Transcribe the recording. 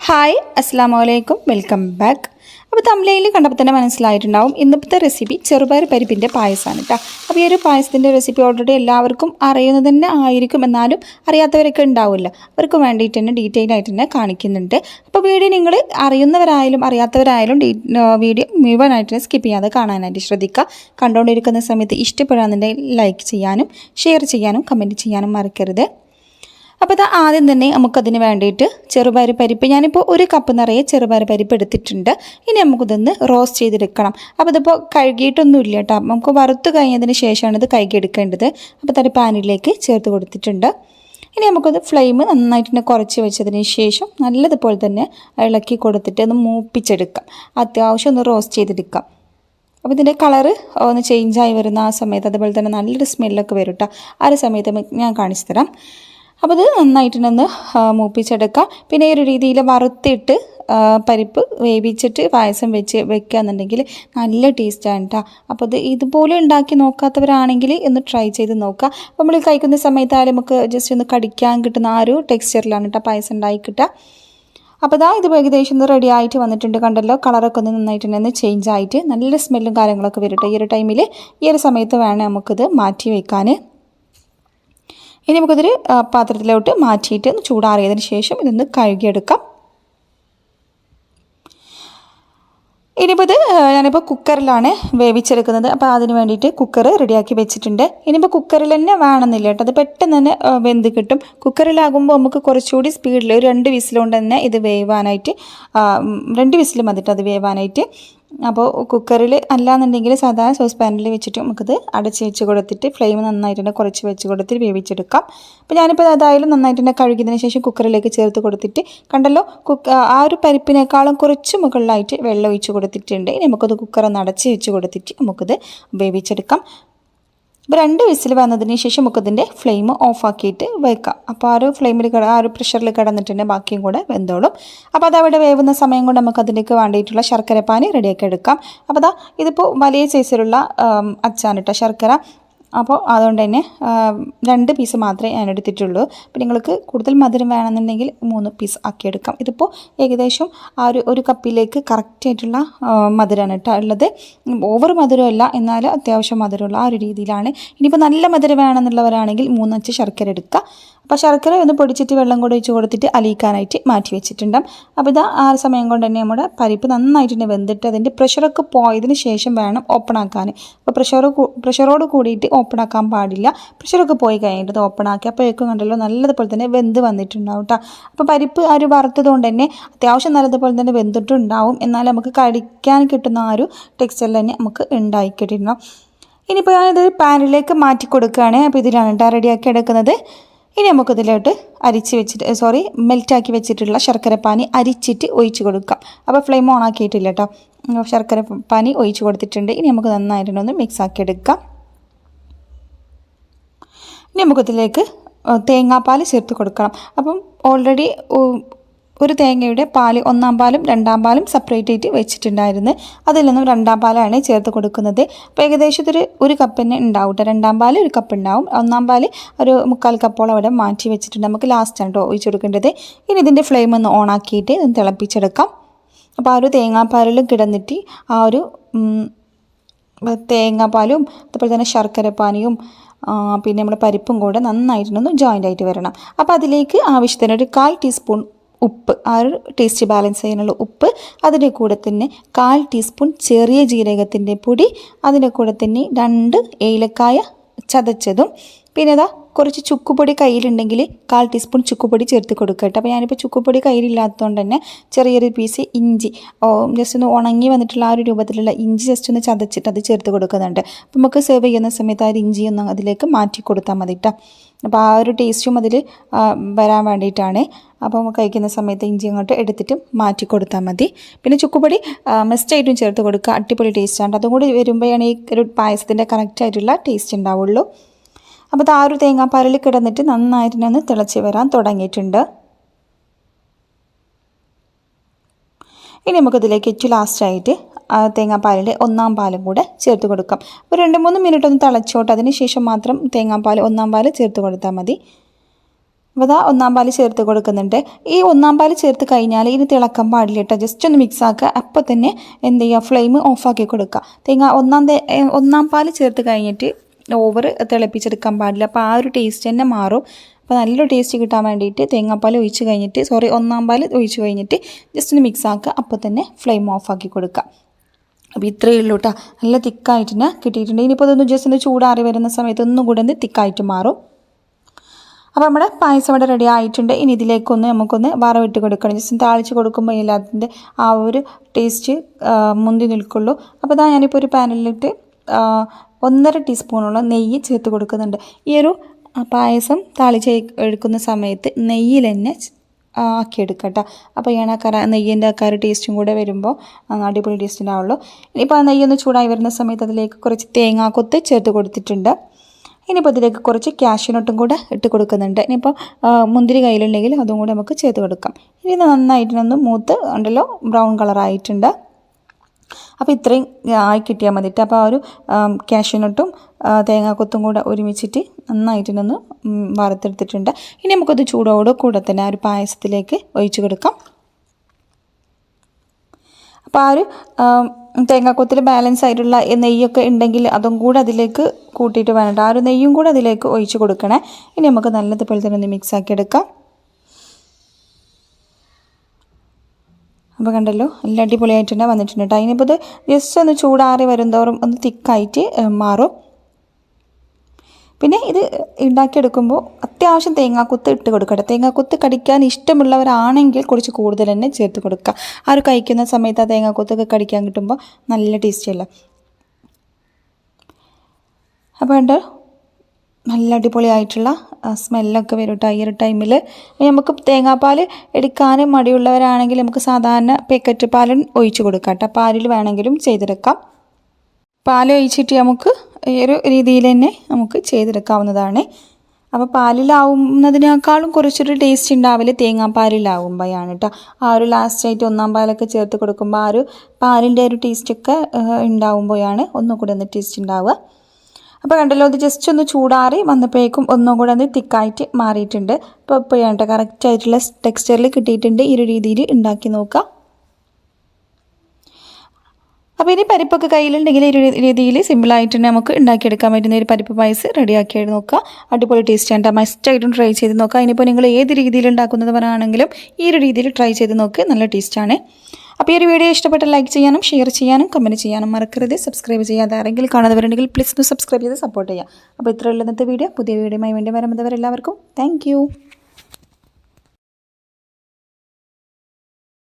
Hi അസ്സാം വലൈക്കും welcome back അപ്പോൾ തമിഴയിൽ കണ്ടപ്പോൾ തന്നെ മനസ്സിലായിട്ടുണ്ടാവും ഇന്നത്തെ റെസിപ്പി ചെറുപയർ പരിപ്പിന്റെ പായസമാണ് കേട്ടോ അപ്പോൾ ഈ ഒരു പായസത്തിന്റെ റെസിപ്പി ഓൾറെഡി എല്ലാവർക്കും അറിയുന്നത് തന്നെ ആയിരിക്കും എന്നാലും അറിയാത്തവരൊക്കെ ഉണ്ടാവില്ല അവർക്ക് വേണ്ടിയിട്ട് തന്നെ ഡീറ്റെയിൽ ആയിട്ട് തന്നെ കാണിക്കുന്നുണ്ട്. അപ്പോൾ വീഡിയോ നിങ്ങൾ അറിയുന്നവരായാലും അറിയാത്തവരായാലും വീഡിയോ മുഴുവനായിട്ട് സ്കിപ്പ് ചെയ്യാതെ കാണാനായിട്ട് ശ്രദ്ധിക്കുക. കണ്ടുകൊണ്ടിരിക്കുന്ന സമയത്ത് ഇഷ്ടപ്പെടാന്നുണ്ടെങ്കിൽ ലൈക്ക് ചെയ്യാനും ഷെയർ ചെയ്യാനും കമന്റ് ചെയ്യാനും മറക്കരുത്. അപ്പോൾ ഇത് ആദ്യം തന്നെ നമുക്കതിന് വേണ്ടിയിട്ട് ചെറുപയർ പരിപ്പ് ഞാനിപ്പോൾ ഒരു കപ്പ് നിറയെ ചെറുപയർ പരിപ്പ് എടുത്തിട്ടുണ്ട്. ഇനി നമുക്കിതൊന്ന് റോസ്റ്റ് ചെയ്തെടുക്കണം. അപ്പോൾ ഇതിപ്പോൾ കഴുകിയിട്ടൊന്നുമില്ല കേട്ടോ. നമുക്ക് വറുത്ത് കഴിഞ്ഞതിന് ശേഷമാണ് ഇത് കഴുകിയെടുക്കേണ്ടത്. അപ്പോൾ തന്നെ പാനിലേക്ക് ചേർത്ത് കൊടുത്തിട്ടുണ്ട്. ഇനി നമുക്കത് ഫ്ലെയിം നന്നായിട്ട് തന്നെ കുറച്ച് വെച്ചതിന് ശേഷം നല്ലതുപോലെ തന്നെ ഇളക്കി കൊടുത്തിട്ട് ഒന്ന് മൂപ്പിച്ചെടുക്കാം. അത്യാവശ്യം ഒന്ന് റോസ്റ്റ് ചെയ്തെടുക്കാം. അപ്പോൾ ഇതിന്റെ കളറ് ഒന്ന് ചേഞ്ചായി വരുന്ന ആ സമയത്ത് അതുപോലെ തന്നെ നല്ലൊരു സ്മെല്ലൊക്കെ വരും കേട്ടോ. ആ ഒരു സമയത്ത് ഞാൻ കാണിച്ചു തരാം. അപ്പോൾ ഇത് നന്നായിട്ടൊന്ന് മൂപ്പിച്ചെടുക്കാം. പിന്നെ ഈ ഒരു രീതിയിൽ വറുത്തിട്ട് പരിപ്പ് വേവിച്ചിട്ട് പായസം വെച്ച് വെക്കുക എന്നുണ്ടെങ്കിൽ നല്ല ടേസ്റ്റാണ് കേട്ടോ അപ്പോൾ ഇത് ഇതുപോലെ ഉണ്ടാക്കി നോക്കാത്തവരാണെങ്കിൽ ഒന്ന് ട്രൈ ചെയ്ത് നോക്കുക. അപ്പോൾ നമ്മൾ കഴിക്കുന്ന സമയത്തായാലും നമുക്ക് ജസ്റ്റ് ഒന്ന് കടിക്കാൻ കിട്ടുന്ന ആ ഒരു ടെക്സ്ചറിലാണ് കേട്ടോ പായസം ഉണ്ടായി കിട്ടുക അപ്പോൾ ഇതാ ഇത് ഏകദേശം റെഡി ആയിട്ട് വന്നിട്ടുണ്ട് കണ്ടല്ലോ. കളറൊക്കെ ഒന്ന് നന്നായിട്ടുണ്ടെന്ന് ചേഞ്ച് ആയിട്ട് നല്ല സ്മെല്ലും കാര്യങ്ങളൊക്കെ വരട്ടെ. ഈ ഒരു ടൈമിൽ ഈ ഒരു സമയത്ത് വേണം നമുക്കിത് മാറ്റി വയ്ക്കാൻ ഇനി നമുക്കിതൊരു പാത്രത്തിലോട്ട് മാറ്റിയിട്ട് ചൂടാറിയതിന് ശേഷം ഇതൊന്ന് കഴുകിയെടുക്കാം. ഇനിയിപ്പോൾ ഇത് ഞാനിപ്പോൾ കുക്കറിലാണ് വേവിച്ചെടുക്കുന്നത്. അപ്പോൾ അതിന് വേണ്ടിയിട്ട് കുക്കർ റെഡിയാക്കി വെച്ചിട്ടുണ്ട്. ഇനിയിപ്പോൾ കുക്കറിൽ തന്നെ വേണമെന്നില്ല കേട്ടോ. അത് പെട്ടെന്ന് തന്നെ വെന്ത് കിട്ടും. കുക്കറിലാകുമ്പോൾ നമുക്ക് കുറച്ചുകൂടി സ്പീഡിൽ ഒരു രണ്ട് വിസിലുകൊണ്ട് തന്നെ ഇത് വേവാനായിട്ട് രണ്ട് വിസിൽ മതിട്ട് അത് വേവാനായിട്ട് അപ്പോൾ കുക്കറിൽ അല്ലാന്നുണ്ടെങ്കിൽ സാധാരണ സോസ് പാനിൽ വെച്ചിട്ട് നമുക്കിത് അടച്ച് വെച്ച് കൊടുത്തിട്ട് ഫ്ലെയിം നന്നായിട്ട് തന്നെ കുറച്ച് വെച്ച് കൊടുത്തിട്ട് വേവിച്ചെടുക്കാം. അപ്പോൾ ഞാനിപ്പോൾ അതായാലും നന്നായിട്ട് തന്നെ കഴുകിയതിന് ശേഷം കുക്കറിലേക്ക് ചേർത്ത് കൊടുത്തിട്ട് കണ്ടല്ലോ കുക്ക് ആ ഒരു പരിപ്പിനേക്കാളും കുറച്ച് മുകളിലായിട്ട് വെള്ളം ഒഴിച്ച് കൊടുത്തിട്ടുണ്ട്. നമുക്കത് കുക്കർ ഒന്ന് അടച്ച് വെച്ച് കൊടുത്തിട്ട് നമുക്കിത് വേവിച്ചെടുക്കാം. അപ്പോൾ രണ്ട് വിസിൽ വന്നതിന് ശേഷം നമുക്കതിന്റെ ഫ്ലെയിം ഓഫാക്കിയിട്ട് വെക്കാം അപ്പോൾ ആ ഒരു ഫ്ലെയിമിൽ കിട ആ ഒരു പ്രഷറിൽ കിടന്നിട്ടുണ്ട് ബാക്കിയും കൂടെ വെന്തോളും. അപ്പോൾ അതവിടെ വേവുന്ന സമയം കൊണ്ട് നമുക്ക് അതിലേക്ക് വേണ്ടിയിട്ടുള്ള ശർക്കര പാനി റെഡിയാക്കി എടുക്കാം. അപ്പോൾ അതാ ഇതിപ്പോൾ വലിയ സൈസിലുള്ള അച്ചാണ് കേട്ടോ ശർക്കര അപ്പോൾ അതുകൊണ്ട് തന്നെ രണ്ട് പീസ് മാത്രമേ ഞാൻ എടുത്തിട്ടുള്ളൂ അപ്പോൾ നിങ്ങൾക്ക് കൂടുതൽ മധുരം വേണമെന്നുണ്ടെങ്കിൽ മൂന്ന് പീസ് ആക്കി എടുക്കാം ഇതിപ്പോൾ ഏകദേശം ആ ഒരു ഒരു കപ്പിലേക്ക് കറക്റ്റായിട്ടുള്ള മധുരമാണ് കേട്ടോ ഉള്ളത്. ഓവർ മധുരമല്ല എന്നാൽ അത്യാവശ്യം മധുരമുള്ള ആ ഒരു രീതിയിലാണ്. ഇനിയിപ്പോൾ നല്ല മധുരം വേണമെന്നുള്ളവരാണെങ്കിൽ മൂന്നച്ച് ശർക്കര എടുക്കുക. അപ്പോൾ ശർക്കര ഒന്ന് പൊടിച്ചിട്ട് വെള്ളം കൂടെ ഒഴിച്ച് കൊടുത്തിട്ട് അലിയിക്കാനായിട്ട് മാറ്റി വെച്ചിട്ടുണ്ടാകും അപ്പോൾ ഇത് ആ സമയം കൊണ്ട് തന്നെ നമ്മുടെ പരിപ്പ് നന്നായിട്ട് തന്നെ വെന്തിട്ട് അതിന്റെ പ്രഷറൊക്കെ പോയതിന് ശേഷം വേണം ഓപ്പൺ ആക്കാൻ. അപ്പോൾ പ്രഷർ പ്രഷറോട് കൂടിയിട്ട് ഓപ്പൺ ആക്കാൻ പാടില്ല. പ്രഷറൊക്കെ പോയി കഴിഞ്ഞിട്ട് ഓപ്പൺ ആക്കി. അപ്പോഴേക്കും കണ്ടല്ലോ നല്ലതുപോലെ തന്നെ വെന്ത് വന്നിട്ടുണ്ടാവും കേട്ടോ അപ്പോൾ പരിപ്പ് ആ ഒരു വറുത്തത് കൊണ്ട് തന്നെ അത്യാവശ്യം നല്ലതുപോലെ തന്നെ വെന്തിട്ടുണ്ടാവും. എന്നാൽ നമുക്ക് കടിക്കാൻ കിട്ടുന്ന ആ ഒരു ടെക്സ്ചറിൽ തന്നെ നമുക്ക് ഉണ്ടാക്കിയിട്ടുണ്ടാവും ഇനിയിപ്പോൾ ഞാനിത് പാനിലേക്ക് മാറ്റി കൊടുക്കുകയാണ്. അപ്പോൾ ഇതിലാണ് റെഡിയാക്കി എടുക്കുന്നത്. ഇനി നമുക്കിതിലോട്ട് അരിച്ച് വെച്ചിട്ട് സോറി മെൽറ്റാക്കി വെച്ചിട്ടുള്ള ശർക്കര പാനി അരിച്ചിട്ട് ഒഴിച്ച് കൊടുക്കാം. അപ്പോൾ ഫ്ലെയിം ഓൺ ആക്കിയിട്ടില്ല കേട്ടോ ശർക്കര പാനി ഒഴിച്ച് കൊടുത്തിട്ടുണ്ട്. ഇനി നമുക്ക് നന്നായിട്ടൊന്ന് മിക്സ് ആക്കി എടുക്കാം. ഇനി നമുക്കിതിലേക്ക് തേങ്ങാപ്പാൽ ചേർത്ത് കൊടുക്കണം. അപ്പം ഓൾറെഡി ഒരു തേങ്ങയുടെ പാൽ ഒന്നാം പാലും രണ്ടാം പാലും സെപ്പറേറ്റ് ആയിട്ട് വെച്ചിട്ടുണ്ടായിരുന്നു. അതിൽ നിന്നും രണ്ടാം പാലാണ് ചേർത്ത് കൊടുക്കുന്നത്. അപ്പോൾ ഏകദേശം ഇതൊരു ഒരു കപ്പിന് ഉണ്ടാവും കേട്ടോ രണ്ടാം പാൽ ഒരു കപ്പ് ഉണ്ടാവും. ഒന്നാം പാൽ ഒരു മുക്കാൽ കപ്പോളം അവിടെ മാറ്റി വെച്ചിട്ടുണ്ട്. നമുക്ക് ലാസ്റ്റാണ് കേട്ടോ ഒഴിച്ചു കൊടുക്കേണ്ടത്. ഇനി ഇതിന്റെ ഫ്ലെയിം ഒന്ന് ഓൺ ആക്കിയിട്ട് ഇത് തിളപ്പിച്ചെടുക്കാം. അപ്പോൾ ആ ഒരു തേങ്ങാപ്പാലിലും കിടന്നിട്ട് ആ ഒരു തേങ്ങാപ്പാലും അതുപോലെ തന്നെ ശർക്കര പാനിയും പിന്നെ നമ്മുടെ പരിപ്പും കൂടെ നന്നായിട്ടൊന്ന് ജോയിന്റ് ആയിട്ട് വരണം. അപ്പോൾ അതിലേക്ക് ആവശ്യത്തിന് ഒരു കാൽ ടീസ്പൂൺ ഉപ്പ് ആ ഒരു ടേസ്റ്റ് ബാലൻസ് ചെയ്യാനുള്ള ഉപ്പ് അതിന്റെ കൂടെ തന്നെ കാൽ ടീസ്പൂൺ ചെറിയ ജീരകത്തിന്റെ പൊടി അതിന്റെ കൂടെ തന്നെ രണ്ട് ഏലക്കായ ചതച്ചതും. പിന്നെ അതാ കുറച്ച് ചുക്കുപൊടി കയ്യിലുണ്ടെങ്കിൽ കാൽ ടീസ്പൂൺ ചുക്കുപൊടി ചേർത്ത് കൊടുക്കുക കേട്ടോ. അപ്പോൾ ഞാനിപ്പോൾ ചുക്കുപൊടി കയ്യിലില്ലാത്തതുകൊണ്ട് തന്നെ ചെറിയൊരു പീസ് ഇഞ്ചി ജസ്റ്റ് ഒന്ന് ഉണങ്ങി വന്നിട്ടുള്ള ആ ഒരു രൂപത്തിലുള്ള ഇഞ്ചി ജസ്റ്റ് ഒന്ന് ചതച്ചിട്ട് അത് ചേർത്ത് കൊടുക്കുന്നുണ്ട്. അപ്പോൾ നമുക്ക് സെർവ് ചെയ്യുന്ന സമയത്ത് ആ ഒരു ഇഞ്ചി ഒന്ന് അതിലേക്ക് മാറ്റി കൊടുത്താൽ മതി കേട്ടോ. അപ്പോൾ ആ ഒരു ടേസ്റ്റും അതിൽ വരാൻ വേണ്ടിയിട്ടാണ്. അപ്പോൾ കഴിക്കുന്ന സമയത്ത് ഇഞ്ചി അങ്ങോട്ട് എടുത്തിട്ട് മാറ്റി കൊടുത്താൽ മതി. പിന്നെ ചുക്കുപൊടി മസ്റ്റായിട്ടും ചേർത്ത് കൊടുക്കുക. അടിപൊളി ടേസ്റ്റാണ് അതും കൂടി വരുമ്പോഴാണ് ഈ ഒരു പായസത്തിന്റെ കറക്റ്റായിട്ടുള്ള ടേസ്റ്റ് ഉണ്ടാവുള്ളൂ. അപ്പോൾ ആ ഒരു തേങ്ങാപ്പാലിൽ കിടന്നിട്ട് നന്നായിട്ട് ഒന്ന് തിളച്ച് വരാൻ തുടങ്ങിയിട്ടുണ്ട്. ഇനി നമുക്കിതിലേക്ക് ഏറ്റവും ലാസ്റ്റായിട്ട് തേങ്ങാപ്പാലിന്റെ ഒന്നാം പാലും കൂടെ ചേർത്ത് കൊടുക്കാം. ഒരു രണ്ട് മൂന്ന് മിനിറ്റ് ഒന്ന് തിളച്ചോട്ട്. അതിന് ശേഷം മാത്രം തേങ്ങാപ്പാൽ ഒന്നാം പാൽ ചേർത്ത് കൊടുത്താൽ മതി. അപ്പോൾ അതാ ഒന്നാം പാൽ ചേർത്ത് കൊടുക്കുന്നുണ്ട്. ഈ ഒന്നാം പാൽ ചേർത്ത് കഴിഞ്ഞാൽ ഇനി തിളക്കം പാടില്ല കേട്ടോ. ജസ്റ്റ് ഒന്ന് മിക്സ് ആക്കുക. അപ്പോൾ തന്നെ എന്ത് ചെയ്യുക? ഫ്ലെയിം ഓഫാക്കി കൊടുക്കുക. തേങ്ങ ഒന്നാം ഒന്നാം പാൽ ചേർത്ത് കഴിഞ്ഞിട്ട് ഓവർ തിളപ്പിച്ചെടുക്കാൻ പാടില്ല. അപ്പോൾ ആ ഒരു ടേസ്റ്റ് തന്നെ മാറും. അപ്പോൾ നല്ലൊരു ടേസ്റ്റ് കിട്ടാൻ വേണ്ടിയിട്ട് തേങ്ങാപ്പാൽ ഒഴിച്ച് കഴിഞ്ഞിട്ട് സോറി ഒന്നാം പാൽ ഒഴിച്ച് കഴിഞ്ഞിട്ട് ജസ്റ്റ് ഒന്ന് മിക്സ് ആക്കുക. അപ്പോൾ തന്നെ ഫ്ലെയിം ഓഫ് ആക്കി കൊടുക്കുക. അപ്പോൾ ഇത്രയേ ഉള്ളൂ കേട്ടോ നല്ല തിക്കായിട്ട് തന്നെ കിട്ടിയിട്ടുണ്ട്. ഇനിയിപ്പോൾ അതൊന്നും ജസ്റ്റ് ഒന്ന് ചൂടാറി വരുന്ന സമയത്ത് ഒന്നും കൂടെ ഒന്ന് തിക്കായിട്ട് മാറും. അപ്പോൾ നമ്മുടെ പായസം ഇവിടെ റെഡി ആയിട്ടുണ്ട്. ഇനി ഇതിലേക്കൊന്ന് നമുക്കൊന്ന് വറവിട്ട് കൊടുക്കണം. ജസ്റ്റ് താളിച്ച് കൊടുക്കുമ്പോൾ ഇല്ലാത്തതിന്റെ ആ ഒരു ടേസ്റ്റ് മുന്തി നിൽക്കുള്ളൂ. അപ്പോൾ ഇതാ ഞാനിപ്പോൾ ഒരു പാനിലിട്ട് ആ, ഒന്നര ടീസ്പൂണോളം നെയ്യ് ചേർത്ത് കൊടുക്കുന്നുണ്ട്. ഈ ഒരു പായസം താളിച്ച് എടുക്കുന്ന സമയത്ത് നെയ്യിൽ തന്നെ ആക്കിയെടുക്കുക കേട്ടോ അപ്പോൾ ഞാൻ ആ കറ നെയ്യിന്റെ ആ കറി ടേസ്റ്റും കൂടെ വരുമ്പോൾ അടിപൊളി ടേസ്റ്റ് ഉണ്ടാവുള്ളൂ. ഇനിയിപ്പോൾ ആ നെയ്യൊന്ന് ചൂടായി വരുന്ന സമയത്ത് അതിലേക്ക് കുറച്ച് തേങ്ങാക്കൊത്ത് ചേർത്ത് കൊടുത്തിട്ടുണ്ട്. ഇനിയിപ്പോൾ ഇതിലേക്ക് കുറച്ച് ക്യാഷ്യനോട്ടും കൂടെ ഇട്ട് കൊടുക്കുന്നുണ്ട്. ഇനിയിപ്പോൾ മുന്തിരി കയ്യിലുണ്ടെങ്കിൽ അതും കൂടെ നമുക്ക് ചേർത്ത് കൊടുക്കാം. ഇനി നന്നായിട്ട് നന്നായിട്ടൊന്ന് മൂത്ത് ഉണ്ടല്ലോ ബ്രൗൺ കളറായിട്ടുണ്ട്. അപ്പോൾ ഇത്രയും ആയി കിട്ടിയാൽ മതിയിട്ട് അപ്പോൾ ആ ഒരു ക്യാഷ്യൂനട്ടും തേങ്ങാക്കൊത്തും കൂടെ ഒരുമിച്ചിട്ട് നന്നായിട്ടൊന്ന് വറുത്തെടുത്തിട്ടുണ്ട്. ഇനി നമുക്കത് ചൂടോട് കൂടെ തന്നെ ആ ഒരു പായസത്തിലേക്ക് ഒഴിച്ച് കൊടുക്കാം. അപ്പോൾ ആ ഒരു തേങ്ങാക്കൊത്തിൽ ബാലൻസ് ആയിട്ടുള്ള നെയ്യൊക്കെ ഉണ്ടെങ്കിൽ അതും കൂടെ അതിലേക്ക് കൂട്ടിയിട്ട് വേണ്ട. ആ ഒരു നെയ്യും കൂടെ അതിലേക്ക് ഒഴിച്ച് കൊടുക്കണേ. ഇനി നമുക്ക് നല്ലതുപോലെ തന്നെ ഒന്ന് മിക്സ് ആക്കി എടുക്കാം. അപ്പോൾ കണ്ടല്ലോ നല്ല അടിപൊളിയായിട്ട് തന്നെ വന്നിട്ടുണ്ട് കേട്ടോ അതിനിപ്പോൾ ഇത് ജസ്റ്റ് ഒന്ന് ചൂടാറി വരുന്നതോറും ഒന്ന് തിക്കായിട്ട് മാറും. പിന്നെ ഇത് ഉണ്ടാക്കിയെടുക്കുമ്പോൾ അത്യാവശ്യം തേങ്ങാക്കുത്ത് ഇട്ട് കൊടുക്കട്ടെ തേങ്ങാക്കുത്ത് കടിക്കാൻ ഇഷ്ടമുള്ളവരാണെങ്കിൽ കുറച്ച് കൂടുതൽ തന്നെ ചേർത്ത് കൊടുക്കുക. ആ ഒരു കഴിക്കുന്ന സമയത്ത് ആ തേങ്ങാക്കുത്തൊക്കെ കടിക്കാൻ കിട്ടുമ്പോൾ നല്ല ടേസ്റ്റിയല്ല അപ്പോൾ ഉണ്ട് നല്ല അടിപൊളിയായിട്ടുള്ള സ്മെല്ലൊക്കെ വരും കേട്ടോ ഈ ഒരു ടൈമിൽ നമുക്ക് തേങ്ങാപ്പാൽ എടുക്കാനും മടിയുള്ളവരാണെങ്കിൽ നമുക്ക് സാധാരണ പാക്കറ്റ് പാലും ഒഴിച്ച് കൊടുക്കാം കേട്ടോ പാലിൽ വേണമെങ്കിലും ചെയ്തെടുക്കാം. പാൽ ഒഴിച്ചിട്ട് നമുക്ക് ഈ ഒരു രീതിയിൽ തന്നെ നമുക്ക് ചെയ്തെടുക്കാവുന്നതാണ്. അപ്പോൾ പാലിലാവുന്നതിനേക്കാളും കുറച്ചൊരു ടേസ്റ്റ് ഉണ്ടാവില്ല തേങ്ങാപ്പാലിലാവുമ്പോഴാണ് കേട്ടോ ആ ഒരു ലാസ്റ്റായിട്ട് ഒന്നാം പാലൊക്കെ ചേർത്ത് കൊടുക്കുമ്പോൾ ആ ഒരു പാലിന്റെ ഒരു ടേസ്റ്റൊക്കെ ഉണ്ടാവുമ്പോഴാണ് ഒന്നും കൂടെ ഒന്ന് ടേസ്റ്റ് ഉണ്ടാവുക. അപ്പോൾ കണ്ടല്ലോ ഇത് ജസ്റ്റ് ഒന്ന് ചൂടാറി വന്നപ്പോഴേക്കും ഒന്നും കൂടെ ഒന്ന് തിക്കായിട്ട് മാറിയിട്ടുണ്ട്. അപ്പോൾ ഇപ്പോഴാണ് കേട്ടോ കറക്റ്റായിട്ടുള്ള ടെക്സ്ചറിൽ കിട്ടിയിട്ടുണ്ട്. ഈ ഒരു രീതിയിൽ ഉണ്ടാക്കി നോക്കാം. അപ്പോൾ ഇനി പരിപ്പൊക്കെ കയ്യിലുണ്ടെങ്കിൽ ഈ രീതിയിൽ സിമ്പിളായിട്ട് തന്നെ നമുക്ക് ഉണ്ടാക്കിയെടുക്കാൻ പറ്റുന്ന ഒരു പരിപ്പ് പായസം റെഡിയാക്കി നോക്കുക അടിപൊളി ടേസ്റ്റ് ആണ് മസ്റ്റായിട്ടും ട്രൈ ചെയ്ത് നോക്കുക ഇനിയിപ്പോൾ നിങ്ങൾ ഏത് രീതിയിൽ ഉണ്ടാക്കുന്നവരാണെങ്കിലും ഈ ഒരു രീതിയിൽ ട്രൈ ചെയ്ത് നോക്ക്. നല്ല ടേസ്റ്റാണ് അപ്പോൾ ഈ ഒരു വീഡിയോ ഇഷ്ടപ്പെട്ട ലൈക്ക് ചെയ്യാനും ഷെയർ ചെയ്യാനും കമന്റ് ചെയ്യാനും മറക്കരുത്. സബ്സ്ക്രൈബ് ചെയ്യാതെ ആരെങ്കിലും കാണുന്നവരുണ്ടെങ്കിൽ പ്ലീസ് ഒന്ന് സബ്സ്ക്രൈബ് ചെയ്ത് സപ്പോർട്ട് ചെയ്യുക. അപ്പോൾ ഇത്രയുള്ള ഇന്നത്തെ വീഡിയോ. പുതിയ വീഡിയോയുമായി വേണ്ടി എല്ലാവർക്കും താങ്ക്